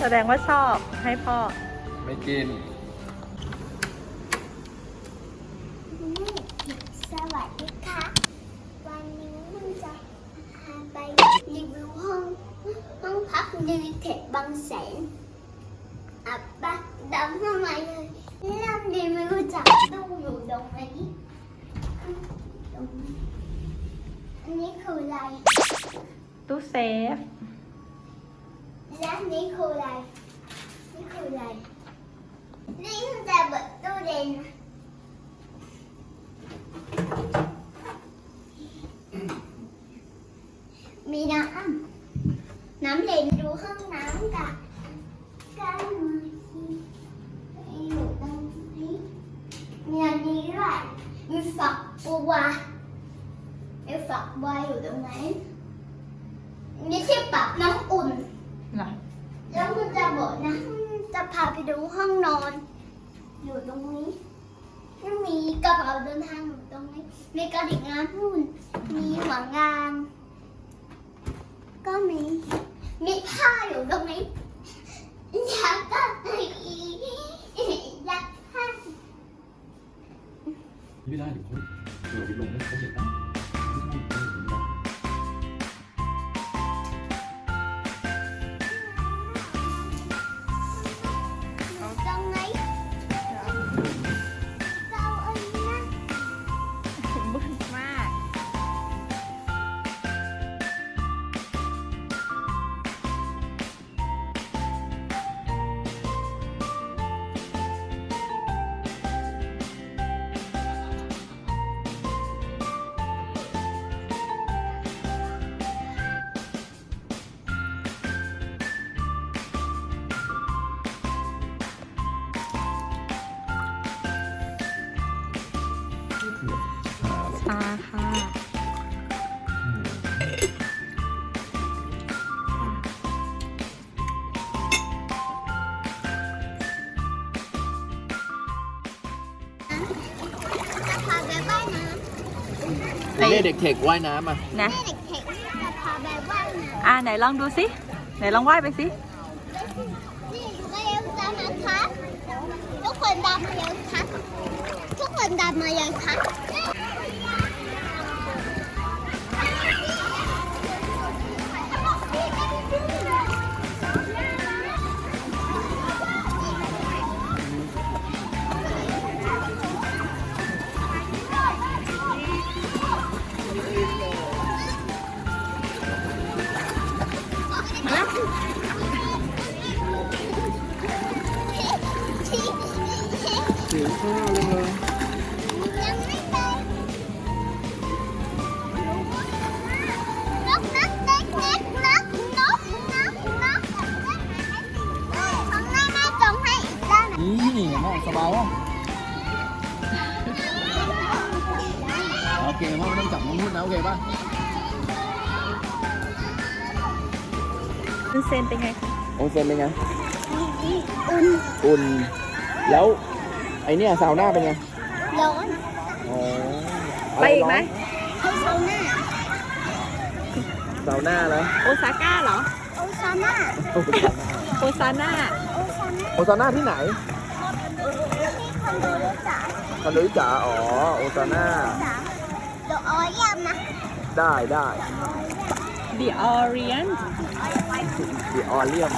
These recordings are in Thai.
แสดงว่าชอบให้พ่อ ไม่กิน สวัสดีค่ะ วันนี้มันจะพาไปรีวิวห้องห้องพักดีเทคบางแสนอะปะดำทำไมเลยเริ่มรีวิวจากตู้อยู่ตรงนี้ตรงนี้อันนี้คืออะไรตู้เซฟ และอันนี้คืออะไรนี่คืออะไรนี่คือจะเปิดตู้เย็นนะมีน้ำน้ำ เย็นดูห้องน้ำกันกันมาสิอยู่ตรงนี้มีอันนี้ด้วยมีฝักบัวมีฝักบัวอยู่ตรงไหนมีที่ปรับน้ำอุ่นเหรอแล้วคุณจะบอกนะ จะพาไปดูห้องนอน อยู่ตรงนี้มีกระเป๋าเดินทางอยู่ตรงนี้ มีกระดิ่งงานหุ่น มีหัวงาน ก็มี มีผ้าอยู่ตรงนี้ยักษ์ก็มียักษ์ผ้า ไม่ได้เดี๋ยวเขา ชาค่ะจะพาไปว่ายน้เรียกเด็กเทคว่ายน้ำอะนะำแม่เด็กเทคจะพาไปว่ายน้ำอ่าไหนลองดูสิไหนลองว่ายไปสินี่เร็วจังนะคะทุกคนดำมายังคะทุกคนดำมายังคะที่ คุณเซนเป็นไงคะโอเซนเป็นไง อุ่นอุ่น แล้ว ไอเนี่ยซาวน่าเป็นไงร้อนอ๋อไปอีกไหมเขาโซน่าซาวน่าแล้วโอซาก้าเหรอ โอซาน่าโอซาน่าโอซาน่าโอซาน่าที่ไหนที่คอนโดรู้จักคอนโดจ๋าอ๋อ โอซาน่าจ๋าเดี๋ยวออยามนะ ได้ได้ The Orient ดีออเลียม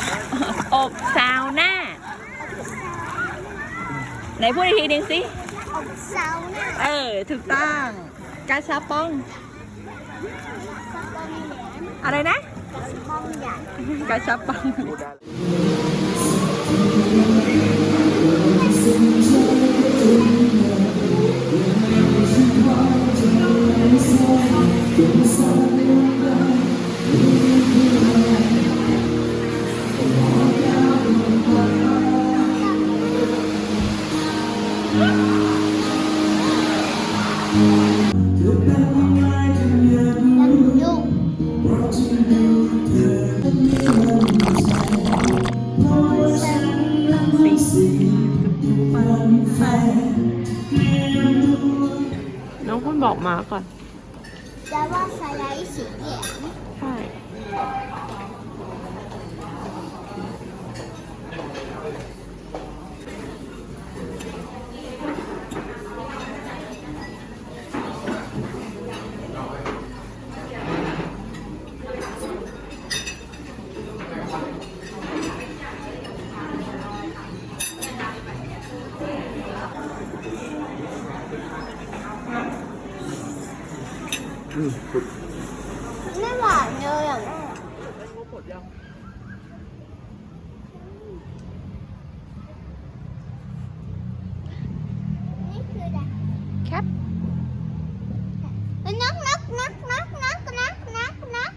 อบซาวน่าไหนพูดอีกทีหนึ่งสิ อบซาวน่าเออ ถูกต้องกาชาปอง กระป๋องเหรียญอะไรนะ กระป๋องใหญ่กาชาปองพูดได้ น้องคุณบอกมาก่อน Ừ. Nó bỏ nơi rồi. Khắp. Nó nấc nấc nấc nấc nấc nấc nấc.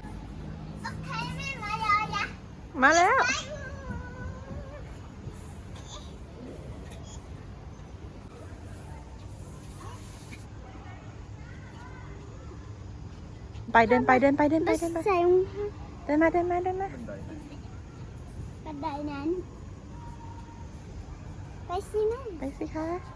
Má léo. ไปเดินไปเดินไปเดินไปเดินไปใส่รองเท้าเดินมาเดินมาเดินมาบันไดนั้น ไปสินั้นไปสิคะ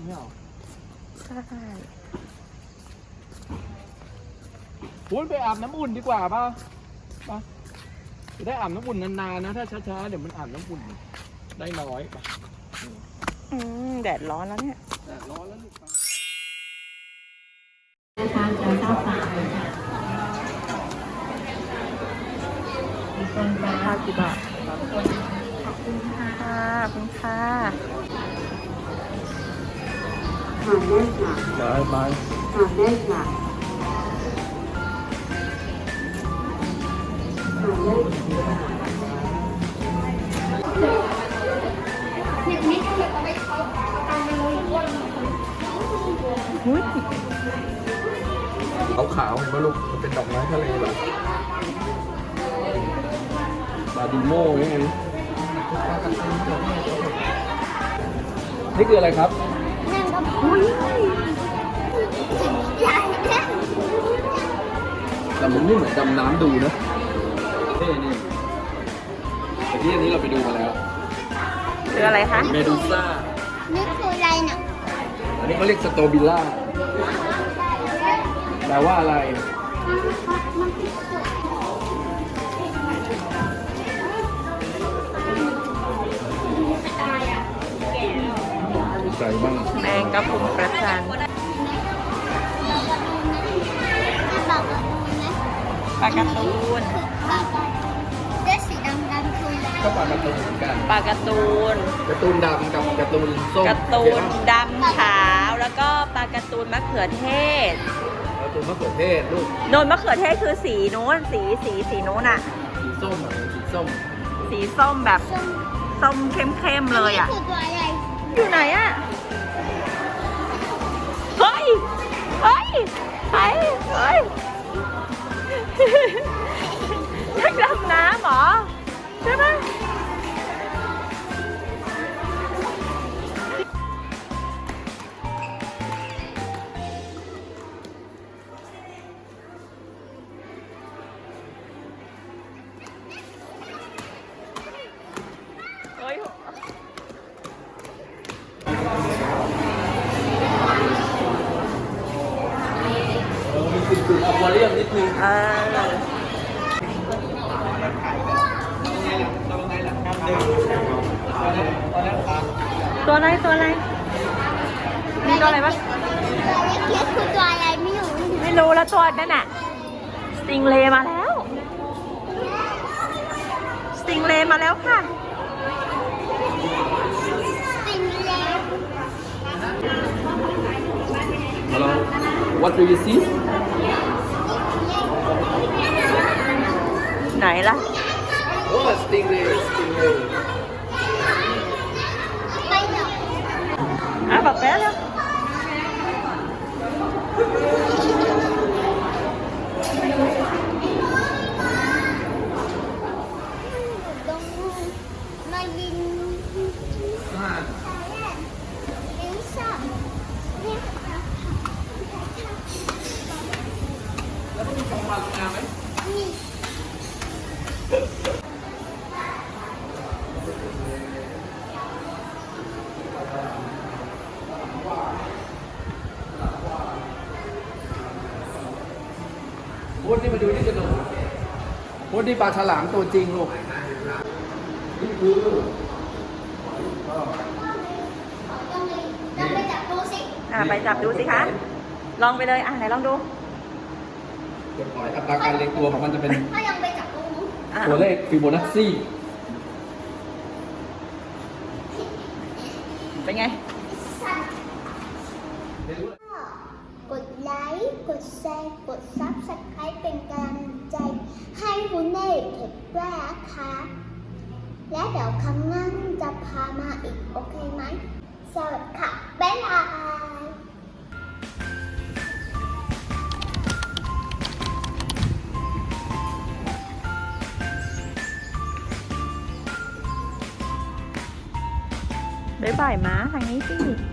อนเที่ยงไม่เอาใช่พูนไปอาบน้ำอุ่นดีกว่าป่ะป่ะจะได้อาบน้ำอุ่นนานๆนะ ถ้าช้าๆเดี๋ยวมันอาบน้ำอุ่น ได้น้อยป่ะอืมแดดร้อนแล้วเนี่ยแต่ร้อนแล้วลูกป่ะนะคะจะทราบสายค่ะมีคนจะค่ากี่บาทขอบคุณค่ะค่ะขอบคุณค่ะ หาแน่นหนาหนาแน่นหนาขาวขาวเห็นไหมลูกมันเป็นดอกไม้ทะเลแบบบาดิโม่ยังไงนี่คืออะไรครับ แค่แต่มันไม่เหมือนดำน้ำดูนะนี่นี่แต่ที่อันนี้เราไปดูมาแล้วคืออะไรคะ เมดูซ่า นี่คืออะไรน่ะอันนี้เขาเรียกสโตบิลล่าแปลว่าอะไร ใจบ้างแมงกะพรุนกระชันปลากร์ตูนเลือดสีดำดำคืออะไรก็ปลากร์ตูนเหมือนกันปลากร์ตูนการ์ตูนดำกับการ์ตูนส้มกร์ตูนดำขาวแล้วก็ปลากร์ตูนมะเขือเทศการ์ตูนมะเขือเทศลูกโนนมะเขือเทศคือสีโน้นสีสีสีโน้นอะสีส้มอะสีส้ม สีส้มแบบส้มเข้มๆเลยอะ คือตัวอะไร อยู่ไหนอะเฮ้ย เฮ้ยเฮ้ยเฮ้ยนักดำน้ำเหรอ ใช่ไหม ตัวอะไรตัวอะไร มีตัวอะไรบ้างตัวเล็กๆคือตัวอะไรไม่รู้ไม่รู้แล้วตัวนั่นน่ะ สติงเลมาแล้ว สติงเลมาแล้วค่ะติงเล็กมาลอง What do you see ไหนล่ะโอ้ส Ah, papel? พูดนี่มาดูที่สนุกพูดนี่ปลาฉลามตัวจริงลูกต้องไปต้องไปจับดูสิ อะไปจับดูสิคะ ลองไปเลย อะไหนลองดูหอยอัตราการเลี้ยงตัวของมันจะเป็นถ้ายังไปจับตรงนู้นอะตัวเลขฟิโบนัชซี่เป็นไงสั่นกดไลค์ กดแชร์ กดซับสไครป์เป็นกำลังใจ ให้คุณ เน่เก็บด้วยนะคะ และเดี๋ยวครั้งหน้าจะพามาอีกโอเคไหมสวัสดีค่ะ บ๊ายบายบ๊ายบายมาทางนี้สิ